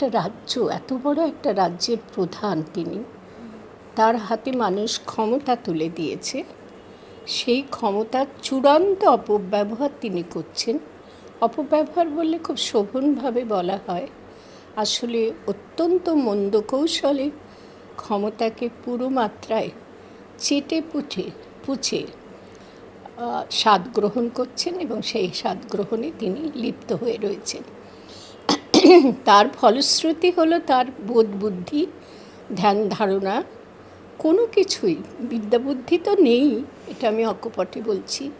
একটা রাজ্য এত বড় একটা রাজ্যের প্রধান তিনি। তার হাতে মানুষ ক্ষমতা তুলে দিয়েছে। সেই ক্ষমতার চূড়ান্ত অপব্যবহার তিনি করছেন। অপব্যবহার বললে খুব শোভনভাবে বলা হয়। আসলে অত্যন্ত মন্দ কৌশলে ক্ষমতাকে পুরো মাত্রায় চেটে পুছে আহ, স্বাদ গ্রহণ করছেন এবং সেই স্বাদ গ্রহণে তিনি লিপ্ত হয়ে রয়েছেন। তার ফলশ্রুতি হলো তার বোধ বুদ্ধি ধ্যান ধারণা। কোনো কিছুই, বিদ্যাবুদ্ধি তো নেই, এটা আমি অকপটে বলছি,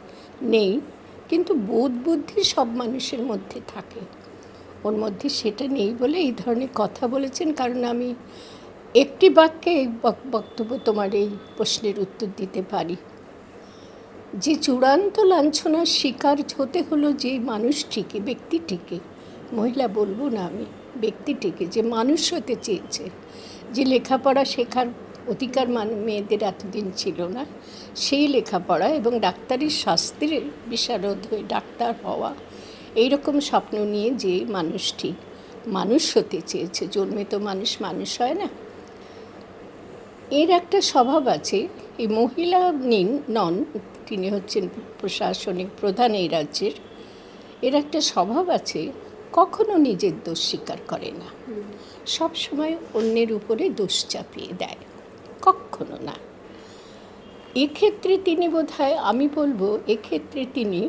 নেই। কিন্তু বোধ বুদ্ধি সব মানুষের মধ্যে থাকে। ওর মধ্যে সেটা নেই বলে এই ধরনের কথা বলেছেন, কারণ আমি একটি বাক্যে এই বক্তব্য তোমার এই প্রশ্নের উত্তর দিতে পারি। যে চূড়ান্ত লাঞ্ছনার শিকার হতে হলো যে মানুষটিকে ব্যক্তিটিকে মহিলা বলব না আমি, ব্যক্তিটিকে, যে মানুষ হতে চেয়েছে, যে লেখাপড়া শেখার অধিকার মান মেয়েদের এতদিন ছিল না, সেই লেখাপড়া এবং ডাক্তারির শাস্ত্রের বিশারদ হয়ে ডাক্তার হওয়া, এইরকম স্বপ্ন নিয়ে যে মানুষটি মানুষ হতে চেয়েছে, জন্মে তো মানুষ মানুষ হয় না। এর একটা স্বভাব আছে, এই মহিলা নিন, নন, তিনি হচ্ছেন প্রশাসনিক প্রধান এই রাজ্যের, এর একটা স্বভাব আছে কখনো নিজের দোষ স্বীকার করে না। সব সময় অন্যের উপরে দোষ চাপিয়ে দেয়। কখনো না। এক্ষেত্রে তিনি বোধহয়, আমি বলব, এক্ষেত্রে তিনি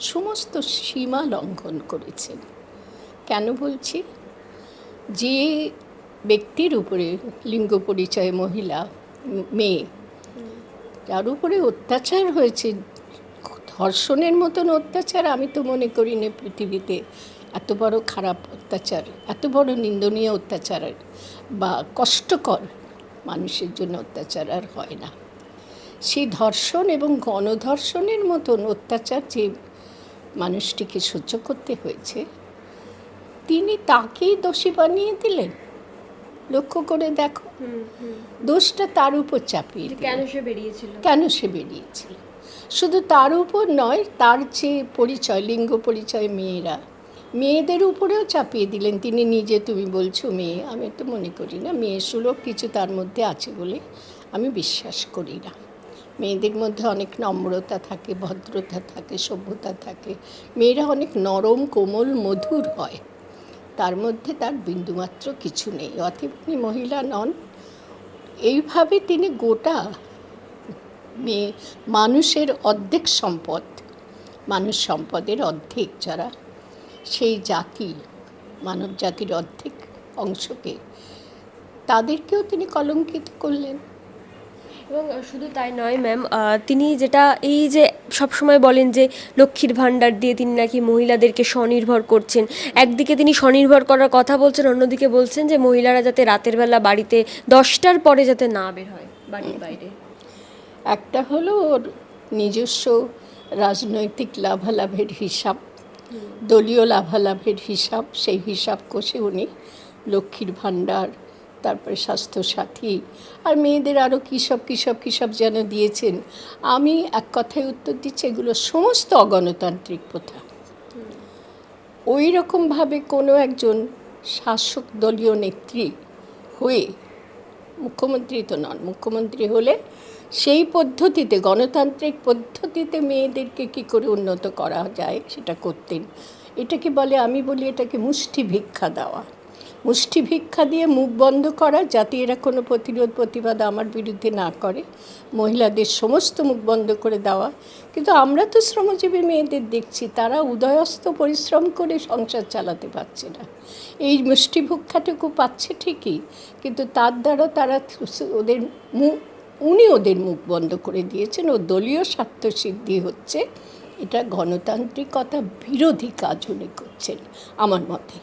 সমস্ত সীমা লঙ্ঘন করেছেন। কেন বলছি? যে ব্যক্তির উপরে লিঙ্গ পরিচয়, মহিলা, মেয়ে, যার উপরে অত্যাচার হয়েছে, ধর্ষণের মতন অত্যাচার আমি তো মনে করি না পৃথিবীতে এত বড় খারাপ অত্যাচার এত বড় নিন্দনীয় অত্যাচার বা কষ্টকর মানুষের জন্য অত্যাচার আর হয় না। সেই ধর্ষণ এবং গণধর্ষণের মতন অত্যাচার যে মানুষটিকে সহ্য করতে হয়েছে তিনি তাকেই দোষী বানিয়ে দিলেন। লক্ষ্য করে দেখো। দোষটা তার উপর চাপিয়ে কেন সে বেরিয়েছিল? কেন সে বেরিয়েছিল? শুধু তার উপর নয় তার যে পরিচয় লিঙ্গ পরিচয় মেয়েরা মেয়েদের উপরেও চাপিয়ে দিলেন। তিনি নিজে, তুমি বলছো মেয়ে। আমি তো মনে করি না মেয়ে সুলভ কিছু তার মধ্যে আছে বলে আমি বিশ্বাস করি না। মেয়েদের মধ্যে অনেক নম্রতা থাকে, ভদ্রতা থাকে, সভ্যতা থাকে। মেয়েরা অনেক নরম, কোমল, মধুর হয়। তার মধ্যে তার বিন্দুমাত্র কিছু নেই। অতএব তিনি মহিলা নন। এইভাবে তিনি গোটা মেয়ে মানুষের অর্ধেক সম্পদ, মানুষ সম্পদের অর্ধেক যারা সেই জাতি মানব জাতির অর্ধেক অংশকে তাদেরকেও তিনি কলঙ্কিত করলেন। এবং শুধু তাই নয় ম্যাম তিনি যেটা এই যে সবসময় বলেন যে লক্ষ্মীর ভাণ্ডার দিয়ে তিনি নাকি মহিলাদেরকে স্বনির্ভর করছেন একদিকে তিনি স্বনির্ভর করার কথা বলছেন অন্যদিকে বলছেন যে মহিলারা যাতে রাতের বেলা বাড়িতে দশটার পরে যাতে না বের হয় বাড়ির বাইরে। একটা হলো ওর নিজস্ব রাজনৈতিক লাভালাভের হিসাব দলীয় লাভালাভের হিসাব, সেই হিসাব কষে উনি লক্ষ্মীর ভাণ্ডার, তারপরে স্বাস্থ্যসাথী। আর মেয়েদের আরও কী সব কী সব কী সব যেন দিয়েছেন। আমি এক কথায় উত্তর দিচ্ছি, এগুলো সমস্ত অগণতান্ত্রিক প্রথা। ওই রকমভাবে কোনো একজন শাসক দলীয় নেত্রী হয়ে মুখ্যমন্ত্রী তো নন, মুখ্যমন্ত্রী হলে সেই পদ্ধতিতে, গণতান্ত্রিক পদ্ধতিতে মেয়েদেরকে কি করে উন্নত করা যায় সেটা করতেন। এটাকে বলে, আমি বলি এটাকে মুষ্টি ভিক্ষা দেওয়া। মুষ্টি ভিক্ষা দিয়ে মুখ বন্ধ করা যাতে এরা কোনো প্রতিরোধ প্রতিবাদ আমার বিরুদ্ধে না করে। মহিলাদের সমস্ত মুখ বন্ধ করে দেওয়া। কিন্তু আমরা তো শ্রমজীবী মেয়েদের দেখছি, তারা উদয়স্ত পরিশ্রম করে সংসার চালাতে পারছে না। এই মুষ্টি ভিক্ষাটুকু পাচ্ছে ঠিকই, কিন্তু তার দ্বারা তারা ওদের মুখ উনি ওদের মুখ বন্ধ করে দিয়েছেন ও দলীয় স্বার্থসিদ্ধি হচ্ছে। এটা গণতান্ত্রিকতা বিরোধী কাজ উনি করছেন আমার মতে।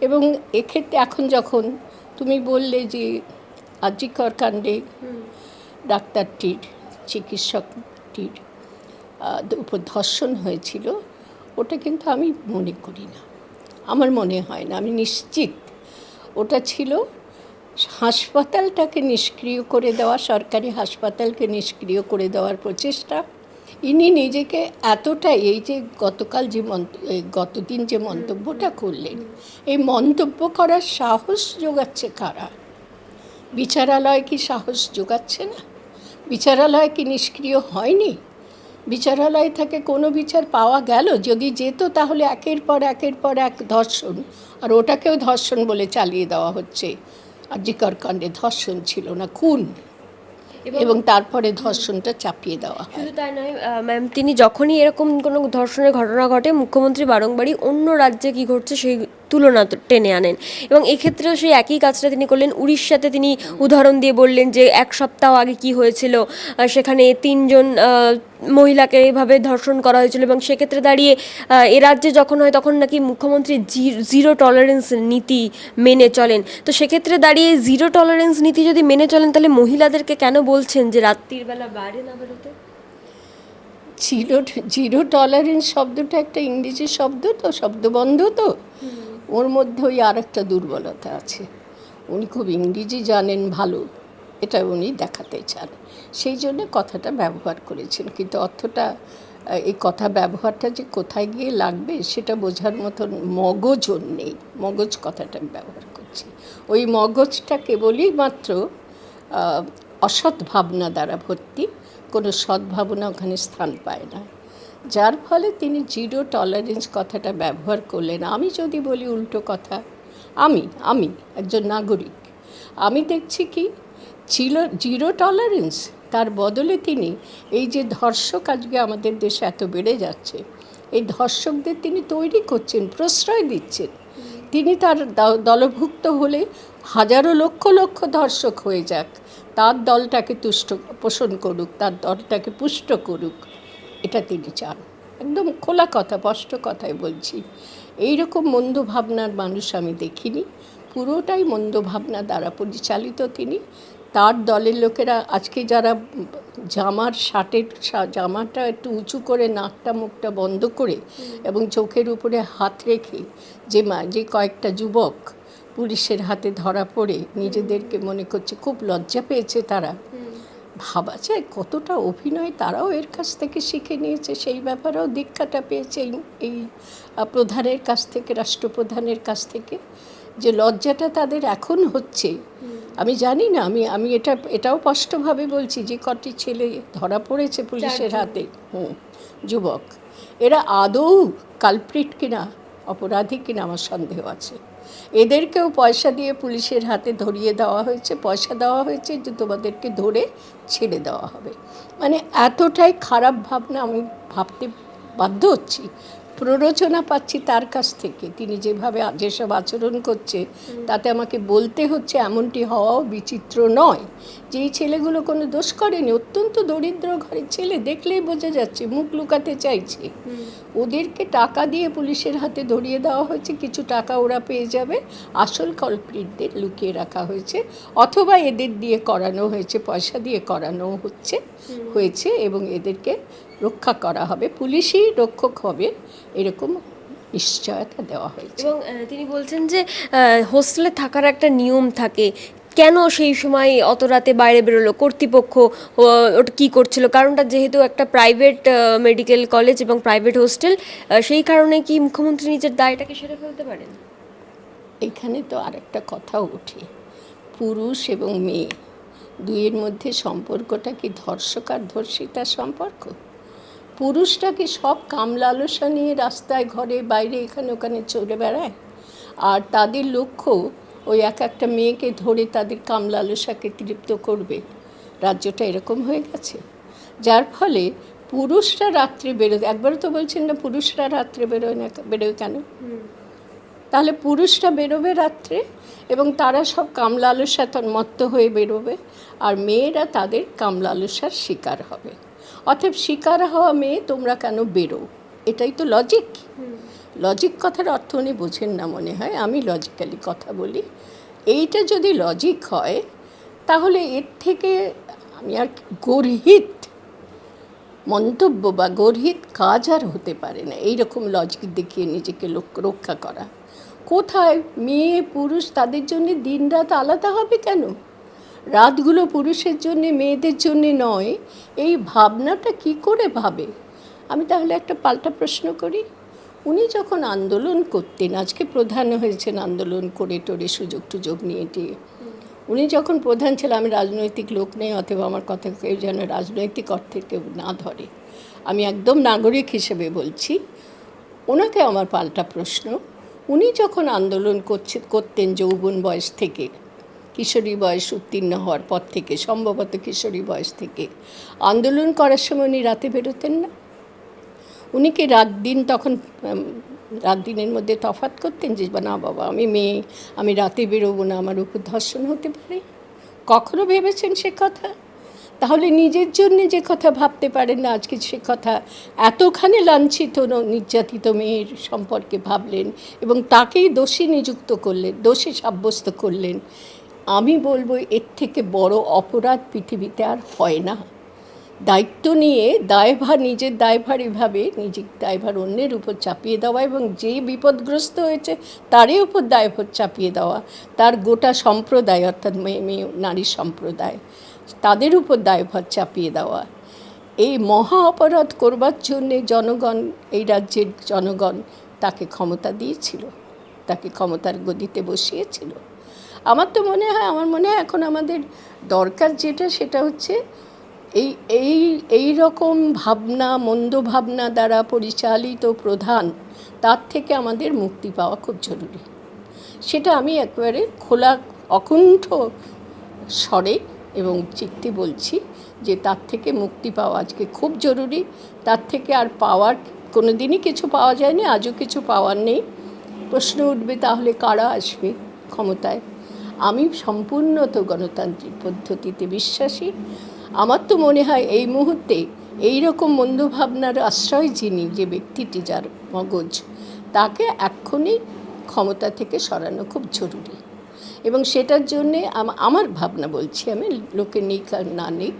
এবং এক্ষেত্রে এখন যখন তুমি বললে যে আজিকর কাণ্ডে ডাক্তারটির চিকিৎসকটির উপর ধর্ষণ হয়েছিল ওটা কিন্তু আমি মনে করি না। আমার মনে হয় না আমি নিশ্চিত ওটা ছিল হাসপাতালটাকে নিষ্ক্রিয় করে দেওয়া, সরকারি হাসপাতালকে নিষ্ক্রিয় করে দেওয়ার প্রচেষ্টা, ইনি নিজেকে এতটাই এই যে গতকাল যে গতদিন যে মন্তব্যটা করলেন, এই মন্তব্য করার সাহস যোগাচ্ছে কারা? বিচারালয় কি সাহস যোগাচ্ছে না? বিচারালয় কি নিষ্ক্রিয় হয়নি? বিচারালয় থেকে কোনো বিচার পাওয়া গেল? যদি যেত তাহলে একের পর একের পর এক ধর্ষণ, আর ওটাকেও ধর্ষণ বলে চালিয়ে দেওয়া হচ্ছে। আর জিকর কাণ্ডে ধর্ষণ ছিল না খুন। এবং তারপরে ধর্ষণটা চাপিয়ে দেওয়া শুধু তাই নয় ম্যাম তিনি যখনই এরকম কোনো ধর্ষণের ঘটনা ঘটে মুখ্যমন্ত্রী বারংবারই অন্য রাজ্যে কি ঘটছে সেই তুলনা টেনে আনেন। এবং এক্ষেত্রেও সেই একই কাজটা তিনি করলেন। উড়িষ্যাতে তিনি উদাহরণ দিয়ে বললেন যে এক সপ্তাহ আগে কি হয়েছিল? সেখানে তিনজন মহিলাকে এভাবে ধর্ষণ করা হয়েছিল এবং সেক্ষেত্রে দাঁড়িয়ে এ রাজ্যে যখন হয় তখন নাকি মুখ্যমন্ত্রী জিরো টলারেন্স নীতি মেনে চলেন। তো সেক্ষেত্রে দাঁড়িয়ে জিরো টলারেন্স নীতি যদি মেনে চলেন তাহলে মহিলাদেরকে কেন বলছেন যে রাত্রির বেলা বাইরে না বেরোতে জিরো জিরো টলারেন্স শব্দটা একটা ইংরেজি শব্দ তো শব্দবন্ধ তো। ওর মধ্যে ওই আর একটা দুর্বলতা আছে। উনি খুব ইংরেজি জানেন ভালো, এটা উনি দেখাতে চান। সেই জন্য কথাটা ব্যবহার করেছেন। কিন্তু অর্থটা এই কথা ব্যবহারটা যে কোথায় গিয়ে লাগবে সেটা বোঝার মতন মগজ ওর নেই। মগজ কথাটা ব্যবহার করছি। ওই মগজটা কেবলই মাত্র অসৎ ভাবনা দ্বারা ভর্তি, কোনো সদ্ভাবনা ওখানে স্থান পায় না। যার ফলে তিনি জিরো টলারেন্স কথাটা ব্যবহার করলেন। আমি যদি বলি উল্টো কথা, আমি আমি একজন নাগরিক, আমি দেখছি কি, ছিল জিরো টলারেন্স, তার বদলে তিনি এই যে ধর্ষক আজকে আমাদের দেশে এত বেড়ে যাচ্ছে, এই ধর্ষকদের তিনি তৈরি করছেন, প্রশ্রয় দিচ্ছেন। তিনি তার দলভুক্ত হলে হাজারো লক্ষ লক্ষ ধর্ষক হয়ে যাক, তার দলটাকে তুষ্ট, পোষণ করুক, তার দলটাকে পুষ্ট করুক। এটা তিনি চান। একদম খোলা কথা স্পষ্ট কথাই বলছি। এই রকম মন্দ ভাবনার মানুষ আমি দেখিনি। পুরোটাই মন্দ ভাবনা দ্বারা পরিচালিত তিনি। তার দলের লোকেরা আজকে যারা জামার শার্টের জামাটা একটু উঁচু করে নাকটা মুখটা বন্ধ করে এবং চোখের উপরে হাত রেখে যে মা যে কয়েকটা যুবক পুলিশের হাতে ধরা পড়ে নিজেদেরকে মনে করছে খুব লজ্জা পেয়েছে তারা। ভাবা যায় কতটা অভিনয় তারাও এর কাছ থেকে শিখে নিয়েছে। সেই ব্যাপারেও দীক্ষাটা পেয়েছে এই প্রধানের কাছ থেকে রাষ্ট্রপ্রধানের কাছ থেকে যে লজ্জাটা তাদের এখন হচ্ছে। আমি জানি না আমি আমি এটা এটাও স্পষ্টভাবে বলছি যে কটি ছেলে ধরা পড়েছে পুলিশের হাতে। হুম যুবক। এরা আদৌ কালপ্রিট কিনা অপরাধী কিনা আমার সন্দেহ আছে। এদেরকেও পয়সা দিয়ে পুলিশের হাতে ধরিয়ে দেওয়া হয়েছে, পয়সা দেওয়া হয়েছে যে তোমাদেরকে ধরে ছেড়ে দেওয়া হবে। মানে এতটাই খারাপ ভাবনা আমি ভাবতে বাধ্য হচ্ছি। প্ররোচনা পাচ্ছি তার কাছ থেকে। তিনি যেভাবে যেসব আচরণ করছে তাতে আমাকে বলতে হচ্ছে এমনটি হওয়াও বিচিত্র নয়। যে এই ছেলেগুলো কোনো দোষ করেনি অত্যন্ত দরিদ্র ঘরের ছেলে দেখলেই বোঝা যাচ্ছে মুখ লুকাতে চাইছে। ওদেরকে টাকা দিয়ে পুলিশের হাতে ধরিয়ে দেওয়া হয়েছে কিছু টাকা ওরা পেয়ে যাবে। আসল কলপ্রিটদের লুকিয়ে রাখা হয়েছে অথবা এদের দিয়ে করানো হয়েছে পয়সা দিয়ে করানো হচ্ছে হয়েছে এবং এদেরকে রক্ষা করা হবে পুলিশই রক্ষক হবে এরকম নিশ্চয়তা দেওয়া হয়েছে। এবং তিনি বলছেন যে হোস্টেলে থাকার একটা নিয়ম থাকে কেন সেই সময় অত রাতে বাইরে বেরোলো কর্তৃপক্ষ ওটা কী করছিল? কারণটা যেহেতু একটা প্রাইভেট মেডিকেল কলেজ এবং প্রাইভেট হোস্টেল সেই কারণে কি মুখ্যমন্ত্রী নিজের দায়টাকে সেরে ফেলতে পারেন? এখানে তো আরেকটা কথাও ওঠে পুরুষ এবং মেয়ে দুইয়ের মধ্যে সম্পর্কটা কি ধর্ষক আর ধর্ষিতার সম্পর্ক? পুরুষটা কি সব কামলালসা নিয়ে রাস্তায় ঘরে বাইরে এখানে ওখানে চলে বেড়ায়। আর তাদের লক্ষ্য ওই এক একটা মেয়েকে ধরে তাদের কামলালসাকে তৃপ্ত করবে। রাজ্যটা এরকম হয়ে গেছে। যার ফলে পুরুষরা রাত্রে বেরোয় একবারও তো বলছেন না পুরুষরা রাত্রে বেরোয় না বেরোয় কেন? তাহলে পুরুষরা বেরোবে রাত্রে এবং তারা সব কামলালসা মত্ত হয়ে বেরোবে আর মেয়েরা তাদের কামলালসার শিকার হবে। অতএব শিকার হওয়া মেয়ে তোমরা কেন বেরো? এটাই তো লজিক লজিক কথার অর্থ উনি বোঝেন না মনে হয়, আমি লজিক্যালি কথা বলি। এইটা যদি লজিক হয়, তাহলে এর থেকে আমি আর গর্হিত মন্তব্য বা গর্হিত কাজ আর হতে পারে না। এই রকম লজিক দেখিয়ে নিজেকে রক্ষা করা। কোথায়? মেয়ে, পুরুষ, তাদের জন্য দিনরাত আলাদা হবে কেন? রাতগুলো পুরুষের জন্যে, মেয়েদের জন্যে নয়, এই ভাবনাটা কি করে ভাবে? আমি তাহলে একটা পাল্টা প্রশ্ন করি। উনি যখন আন্দোলন করতেন, আজকে প্রধান হয়েছেন আন্দোলন করে টোরে সুযোগ টুযোগ নিয়ে টিয়ে। উনি যখন প্রধান ছিলেন, আমি রাজনৈতিক লোক নেই, অথবা আমার কথা কেউ যেন রাজনৈতিক অর্থে কেউ না ধরে। আমি একদম নাগরিক হিসেবে বলছি, ওনাকে আমার পাল্টা প্রশ্ন। উনি যখন আন্দোলন করছে, করতেন যৌবন বয়স থেকে কিশোরী বয়স উত্তীর্ণ হওয়ার পর থেকে, সম্ভবত কিশোরী বয়স থেকে। আন্দোলন করার সময় উনি রাতে বেরোতেন না? উনি কি রাত দিন তখন রাত দিনের মধ্যে তফাৎ করতেন যে, না, বাবা, আমি মেয়ে, আমি রাতে বেরোবো না, আমার উপর ধর্ষণ হতে পারে কখনো ভেবেছেন সে কথা? তাহলে নিজের জন্য যে কথা ভাবতে পারেন না, আজকে সে কথা এতখানি লাঞ্ছিত নির্যাতিত মেয়ের সম্পর্কে ভাবলেন এবং তাকেই দোষী নিযুক্ত করলেন, দোষী সাব্যস্ত করলেন। আমি বলব এর থেকে বড় অপরাধ পৃথিবীতে আর হয় না। দায়িত্ব নিয়ে দায়ভার নিজের দায়ভার এভাবে নিজের দায়ভার অন্যের উপর চাপিয়ে দেওয়া এবং যে বিপদগ্রস্ত হয়েছে তারই উপর দায়ভার চাপিয়ে দেওয়া, তার গোটা সম্প্রদায় অর্থাৎ মেয়ে মেয়ে নারী সম্প্রদায়, তাদের উপর দায়ভার চাপিয়ে দেওয়া। এই মহা অপরাধ করবার জন্যে জনগণ, এই রাজ্যের জনগণ তাকে ক্ষমতা দিয়েছিল, তাকে ক্ষমতার গদিতে বসিয়েছিল। আমার তো মনে হয়, আমার মনে হয় এখন আমাদের দরকার যেটা সেটা হচ্ছে এই এই এই রকম ভাবনা, মন্দ ভাবনা দ্বারা পরিচালিত প্রধান, তার থেকে আমাদের মুক্তি পাওয়া খুব জরুরি। সেটা আমি একবারে খোলা, অকুণ্ঠ স্বরে এবং চিত্তে বলছি যে তার থেকে মুক্তি পাওয়া আজকে খুব জরুরি। তার থেকে আর পাওয়ার কোনো দিনই কিছু পাওয়া যায়নি, আজও কিছু পাওয়ার নেই। প্রশ্ন উঠবে তাহলে কারা আসবে ক্ষমতায়? আমি সম্পূর্ণত গণতান্ত্রিক পদ্ধতিতে বিশ্বাসী। আমার তো মনে হয় এই মুহূর্তে এই রকম মন্দভাবনার আশ্রয় যিনি, যে ব্যক্তিটি যার মগজ, তাকে এক্ষুনি ক্ষমতা থেকে সরানো খুব জরুরি। এবং সেটার জন্যে আম- আমার ভাবনা বলছি আমি, লোকে নিক আর না নিক,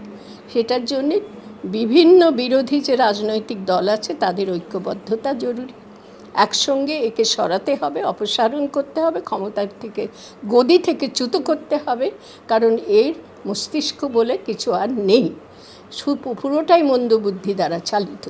সেটার জন্যে বিভিন্ন বিরোধী যে রাজনৈতিক দল আছে, তাদের ঐক্যবদ্ধতা জরুরি। একসঙ্গে একে সরাতে হবে, অপসারণ করতে হবে, ক্ষমতার থেকে গদি থেকে চ্যুত করতে হবে, কারণ এর মস্তিষ্ক বলে কিছু আর নেই। পুরোটাই মন্দবুদ্ধি দ্বারা চালিত।